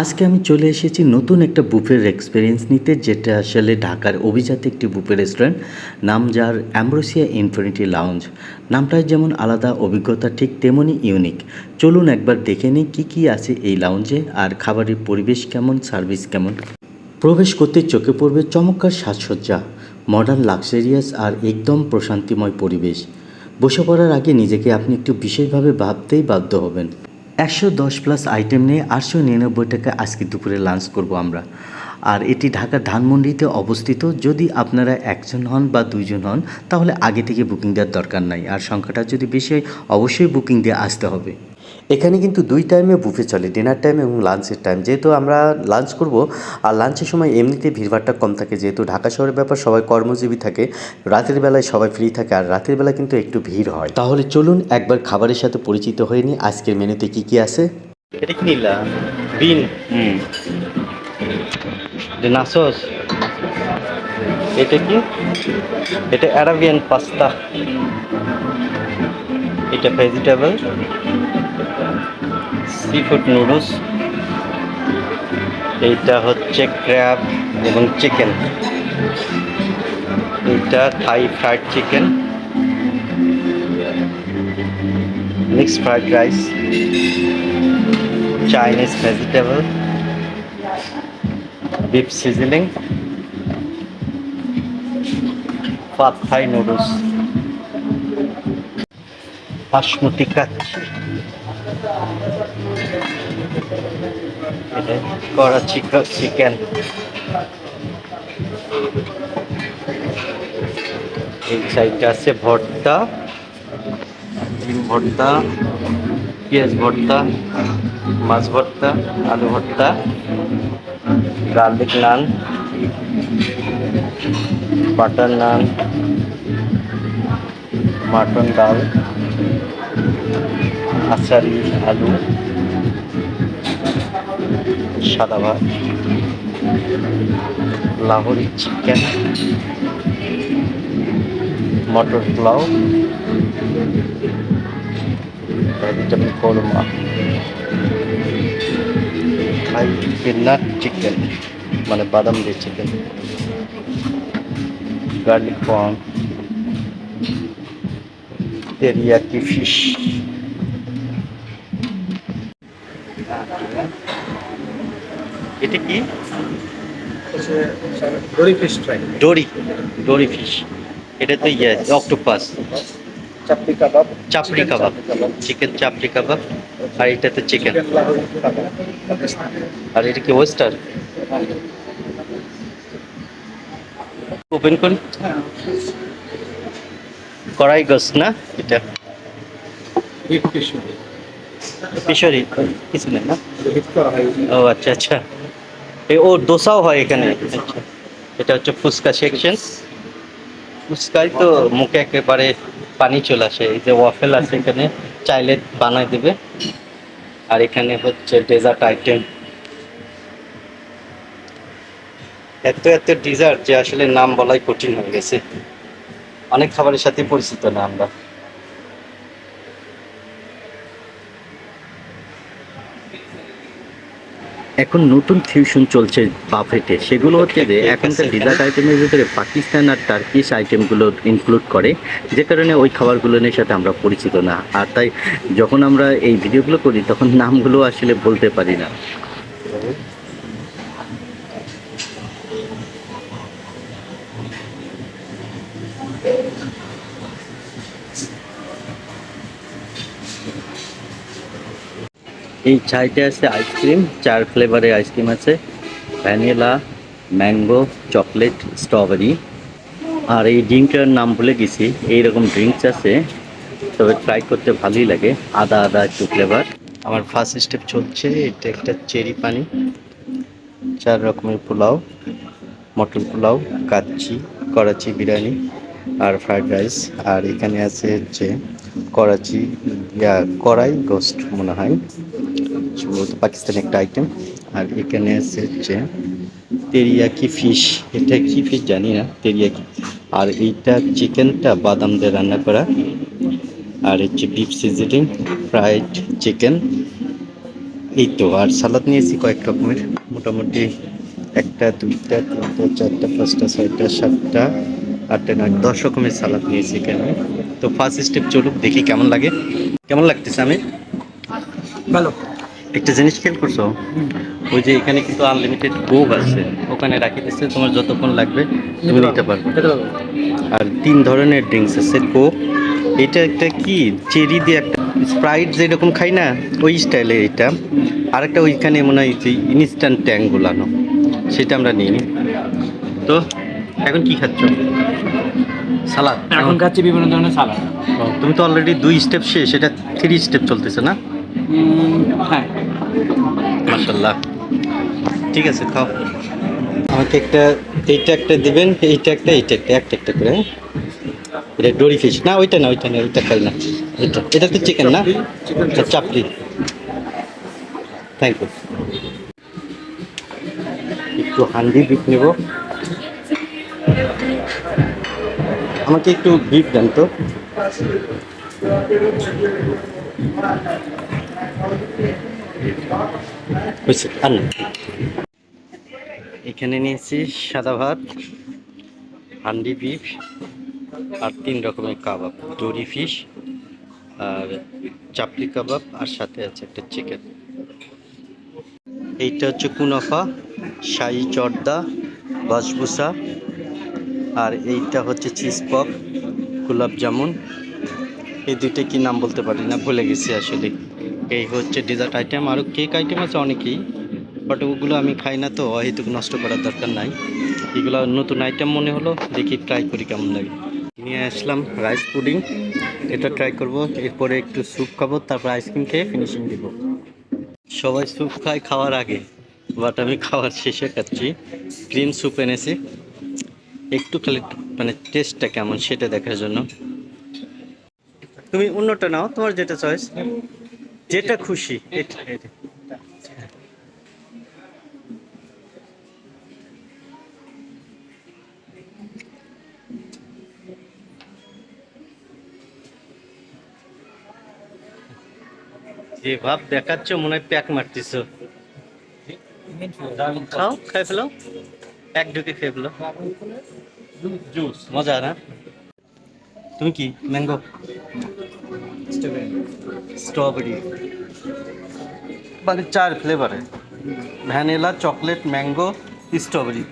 আজকে আমি চলে এসেছি নতুন একটা বুফের এক্সপিরিয়েন্স নিতে, যেটা আসলে ঢাকার অভিজাত একটি বুফে রেস্টুরেন্ট নাম যার অ্যাম্ব্রোসিয়া ইনফিনিটি লাউঞ্জ নামটায় যেমন আলাদা অভিজ্ঞতা, ঠিক তেমনই ইউনিক চলুন একবার দেখে নিই কী কী আছে এই লাউঞ্জে আর খাবারের পরিবেশ কেমন সার্ভিস কেমন। প্রবেশ করতে চোখে পড়বে চমৎকার সাজসজ্জা মডার্ন লাক্সারিয়াস আর একদম প্রশান্তিময় পরিবেশ। বসে পড়ার আগে নিজেকে আপনি একটু বিশেষভাবে ভাবতেই বাধ্য হবেন। একশো দশ প্লাস আইটেম নিয়ে আটশো নিরানব্বই টাকা আজকে দুপুরে লাঞ্চ করব আমরা। আর এটি ঢাকার ধানমন্ডিতে অবস্থিত। যদি আপনারা একজন হন বা দুইজন হন, তাহলে আগে থেকে বুকিং দেওয়ার দরকার নাই। আর সংখ্যাটা যদি বেশি হয়, অবশ্যই বুকিং দিয়ে আসতে হবে। এখানে কিন্তু দুই টাইমে বুফে চলে ডিনার টাইম এবং লাঞ্চের টাইম যেহেতু আমরা লাঞ্চ করব আর লাঞ্চের সময় এমনিতে ভিড়ভাড়টা কম থাকে। যেহেতু ঢাকা শহরের ব্যাপার সবাই কর্মজীবী থাকে। রাতের বেলায় সবাই ফ্রি থাকে আর রাতের বেলা কিন্তু একটু ভিড় হয়। তাহলে চলুন একবার খাবারের সাথে পরিচিত হয়ে নিই। আজকের মেনুতে কি কি আছে? এটা কি নিলা? বিন? হুম। নাসস? এটা কি? এটা অ্যারাবিয়ান পাস্তা এটা ভেজিটেবল সি ফুড নুডলস এইটা হচ্ছে ক্র্যাব এবং চিকেন এইটা Thai fried chicken mixed fried rice Chinese vegetable beef seasoning পাত Thai noodles basmati kacchi. Karachi chicken এই সাইডটা আছে ভর্তা, ডিম ভর্তা, পেঁয়াজ ভর্তা, মাছ ভর্তা, আলু ভর্তা garlic naan butter naan mutton ডাল আচারি, আলু। সাদা ভাত লাহোরি চিকেন, মটর pulao vegetable korma, Thai peanut chicken মানে বাদাম দিয়ে chicken, garlic prawn teriyaki fish. এটা কি? Dory fish fry. Dory dory fish. এটা তো ইয়ে অক্টোপাস। চাপড়ি কাবাব। চাপড়ি কাবাব। চিকেন চাপড়ি কাবাব আর এটা তো চিকেন। আর এটা কি ওয়েস্টার ওপেন করি। কড়াই গোস না এটা? ফিশারি কিছু নেই না? ও আচ্ছা আচ্ছা। ও দোসাও হয় এখানে। আচ্ছা। এটা হচ্ছে ফুচকা সেকশন ফুচকায় তো মুখে একেবারে পানি চলে আসে। এই যে ওয়াফেল আছে এখানে, চাইলে বানায় দেবে। আর এখানে হচ্ছে ডেজার্ট আইটেম এত এত ডিজার্ট যে আসলে নাম বলাই কঠিন হয়ে গেছে। অনেক খাবারের সাথে পরিচিত না আমরা। এখন নতুন ফিউশন চলছে বাফেটে। সেগুলো হচ্ছে যে এখনকার ডিজার্ট আইটেমের ভিতরে পাকিস্তান আর টার্কিশ আইটেমগুলো ইনক্লুড করে, যে কারণে ওই খাবারগুলোর সাথে আমরা পরিচিত না। আর তাই যখন আমরা এই ভিডিওগুলো করি, তখন নামগুলো আসলে বলতে পারি না। এই চাইতে আছে আইসক্রিম, চার ফ্লেভারের আইসক্রিম আছে। Vanilla, mango, chocolate, strawberry. আর এই ড্রিঙ্কটার নাম ভুলে গেছি, এইরকম ড্রিঙ্কস আছে, তবে ট্রাই করতে ভালোই লাগে, আদা আদা একটু ফ্লেভার আমার ফার্স্ট স্টেপ চলছে, এটা একটা চেরি পানি, চার রকমের পোলাও, মটন পোলাও, কাচ্চি, করাচি বিরিয়ানি আর ফ্রাইড রাইস আর এখানে আছে হচ্ছে করাচি কড়াই গোস্ট মনে হয়। সম্ভবত পাকিস্তানি একটা আইটেম আর এখানে আছে হচ্ছে তেরিয়াকি ফিশ এটা কি ফিশ জানি না তেরিয়াকি আর এইটা চিকেনটা বাদাম দিয়ে রান্না করা। আর হচ্ছে বিফ সিজনিং ফ্রাইড চিকেন এই তো, আর সালাদ নিয়েছি কয়েক রকমের। মোটামুটি একটা, দুইটা, তিনটা, চারটা, পাঁচটা, ছয়টা, সাতটা, আটটা নয় দশ রকমের সালাদ নিয়েছি এখানে। তো ফার্স্ট স্টেপ চলুক, দেখি কেমন লাগে। কেমন লাগতেছে, আমি? ভালো। একটা জিনিস খেয়াল করছ? ওই যে এখানে কিন্তু আনলিমিটেড কোক আছে। ওখানে রাখি দিচ্ছে তোমার যতক্ষণ লাগবে তুমি নিতে পারবে। আর তিন ধরনের ড্রিঙ্কস আছে কোক এটা একটা কি? চেরি দিয়ে একটা স্প্রাইট যেরকম খাই না ওই স্টাইলের এটা। আর একটা ওইখানে মনে হয় যে ইনস্ট্যান্ট ট্যাঙ্ক গুলানো। সেটা আমরা নিই। তো এখন কি খাচ্ছ? সালাদ। এখন খাচ্ছি বিভিন্ন ধরনের সালাদ। তুমি তো অলরেডি দুই স্টেপ শেষ এটা থ্রি স্টেপ চলতেছে না? হ্যাঁ। মাশাল্লাহ ঠিক আছে খাও। আমাকে একটা এইটা একটা দিবেন এইটা একটা এইটা একটা একটা একটা করে হ্যাঁ? এটা ডোরি ফিশ। না ওইটা না ওইটা না ওইটা খাই না। এটা এটা তো চিকেন না? চাপলি থ্যাংক ইউ একটু হান্ডি বিফ নেব। আমাকে একটু বিফ দেন তো। এখানে নিয়েছি সাদা ভাত, হান্ডি বিফ, আর তিন রকমের কাবাব, দড়ি ফিশ, আর চাপলি কাবাব, আর সাথে আছে একটা চিকেন এইটা হচ্ছে কুনাফা, শাহি চর্দা, বাসবুসা, আর এইটা হচ্ছে চিজ পপ গোলাপ জামুন। এই দুইটা কি নাম বলতে পারি না, ভুলে গেছি আসলে। এই হচ্ছে ডেজার্ট আইটেম আরও কেক আইটেম আছে অনেকেই বাট ওগুলো আমি খাই না তো হয়তো নষ্ট করার দরকার নাই। এগুলো নতুন আইটেম মনে হলো, দেখি ট্রাই করি কেমন লাগে। নিয়ে আসলাম রাইস পুডিং এটা ট্রাই করব, এরপরে একটু স্যুপ খাব, তারপর আইসক্রিম খেয়ে ফিনিশিং দিব। সবাই স্যুপ খায় খাওয়ার আগে বাট আমি খাওয়ার শেষে খাচ্ছি। ক্রিম স্যুপ এনেছি। একটু খালি মানে টেস্টটা কেমন সেটা দেখার জন্য। তুমি অন্যটা নাও, তোমার যেটা চয়েস যেটা খুশি। যে ভাব দেখাচ্ছ, মনে হয় প্যাক মারতেছ। খাও, খাই ফেলো। এক ঢুকে খেয়ে ফেলো। জুস, মজা না? তুমি কি, ম্যাঙ্গো? স্ট্রবেরি মানে চার ফ্লেভারে ভ্যানিলা চকলেট ম্যাঙ্গো স্ট্রবেরি